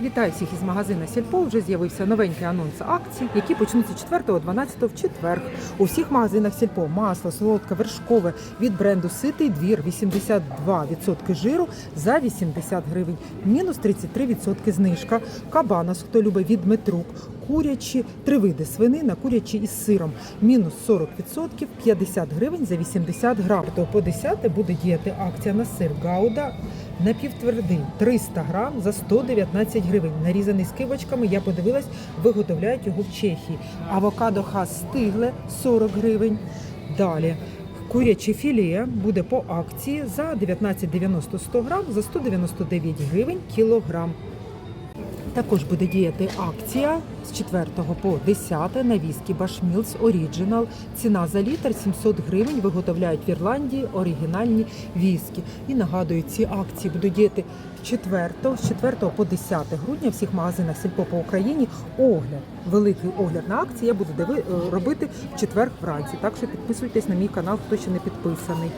Вітаю всіх із магазина Сільпо. Вже з'явився новенький анонс акцій, які почнуться 4, 12 в четвер. У всіх магазинах Сільпо масло, солодке, вершкове від бренду Ситий двір 82% жиру за 80 гривень, мінус 33% знижка. Кабанос, хто любить від метрук, курячі, три види свинина, курячі із сиром, мінус 40%, 50 гривень за 80 грам. То по 10 буде діяти акція на сир Гауда напівтвердий 300 грам за 119 гривень. Нарізаний з кивочками. Я подивилась, виготовляють його в Чехії. Авокадо хас стигле 40 гривень. Далі. Куряче філе буде по акції за 19,90 100 грам за 199 гривень кілограм. Також буде діяти акція з 4 по 10 на віскі Башмілс Оріджинал. Ціна за літр 700 гривень. Виготовляють в Ірландії оригінальні віскі. І нагадую, ці акції будуть діяти 4, з 4 по 10 грудня в всіх магазинах Сільпо по Україні. Огляд, великий огляд на акції я буду робити в четвер вранці. Так що підписуйтесь на мій канал, хто ще не підписаний.